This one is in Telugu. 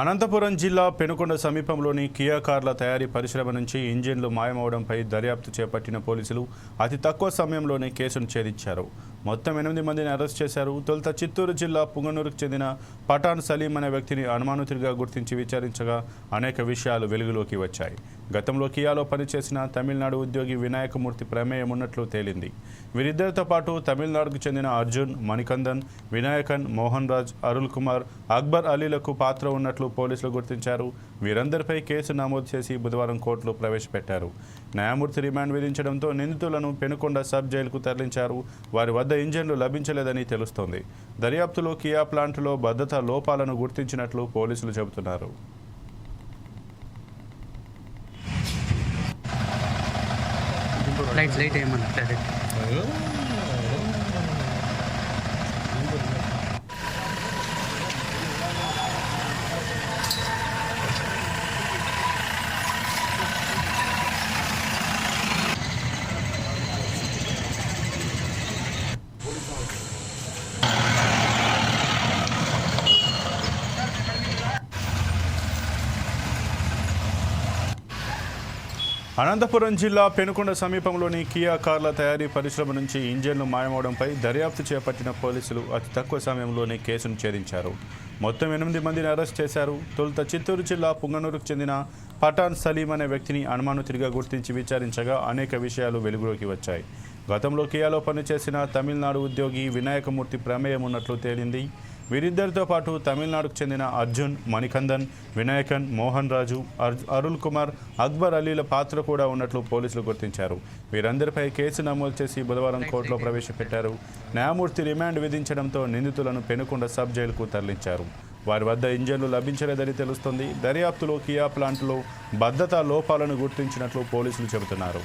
అనంతపురం జిల్లా పెనుకొండ సమీపంలోని కియా కార్ల తయారీ పరిశ్రమ నుంచి ఇంజిన్లు మాయమవడంపై దర్యాప్తు చేపట్టిన పోలీసులు అతి తక్కువ సమయంలోనే కేసును ఛేదించారు. మొత్తం ఎనిమిది మందిని అరెస్ట్ చేశారు. తొలుత చిత్తూరు జిల్లా పుంగనూరుకు చెందిన పఠాన్ సలీం అనే వ్యక్తిని అనుమానితుడిగా గుర్తించి విచారించగా అనేక విషయాలు వెలుగులోకి వచ్చాయి. గతంలో కియాలో పనిచేసిన తమిళనాడు ఉద్యోగి వినాయకమూర్తి ప్రమేయం ఉన్నట్లు తేలింది. వీరిద్దరితో పాటు తమిళనాడుకు చెందిన అర్జున్ మణికందన్ వినాయకన్ మోహన్ రాజ్ అరుల్ కుమార్ అక్బర్ అలీలకు పాత్ర ఉన్నట్లు పోలీసులు గుర్తించారు. వీరందరిపై కేసు నమోదు చేసి బుధవారం కోర్టులో ప్రవేశపెట్టారు. న్యాయమూర్తి రిమాండ్ విధించడంతో నిందితులను పెనుకొండ సబ్ జైలుకు తరలించారు. వారి వద్ద ఇంజన్లు లభించలేదని తెలుస్తోంది. దర్యాప్తులో కియా ప్లాంట్లో భద్రతా లోపాలను గుర్తించినట్లు పోలీసులు చెబుతున్నారు. లైట్ లైట్ ఏమన్నా? డైరెక్ట్ అనంతపురం జిల్లా పెనుకొండ సమీపంలోని కియా కార్ల తయారీ పరిశ్రమ నుంచి ఇంజన్లు మాయమవడంపై దర్యాప్తు చేపట్టిన పోలీసులు అతి తక్కువ సమయంలోనే కేసును ఛేదించారు. మొత్తం ఎనిమిది మందిని అరెస్ట్ చేశారు. తొలుత చిత్తూరు జిల్లా పుంగనూరుకు చెందిన పఠాన్ సలీం అనే వ్యక్తిని అనుమానితుడిగా గుర్తించి విచారించగా అనేక విషయాలు వెలుగులోకి వచ్చాయి. గతంలో కియాలో పనిచేసిన తమిళనాడు ఉద్యోగి వినాయకమూర్తి ప్రమేయం ఉన్నట్లు తేలింది. వీరిద్దరితో పాటు తమిళనాడుకు చెందిన అర్జున్ మణికందన్ వినాయకన్ మోహన్ రాజు అర్ కుమార్ అక్బర్ అలీల పాత్ర కూడా ఉన్నట్లు పోలీసులు గుర్తించారు. వీరందరిపై కేసు నమోదు చేసి బుధవారం కోర్టులో ప్రవేశపెట్టారు. న్యాయమూర్తి రిమాండ్ విధించడంతో నిందితులను పెనుకొండ సబ్ జైలుకు తరలించారు. వారి వద్ద ఇంజన్లు లభించలేదని తెలుస్తోంది. దర్యాప్తులో కియా ప్లాంట్లో భద్రతా లోపాలను గుర్తించినట్లు పోలీసులు చెబుతున్నారు.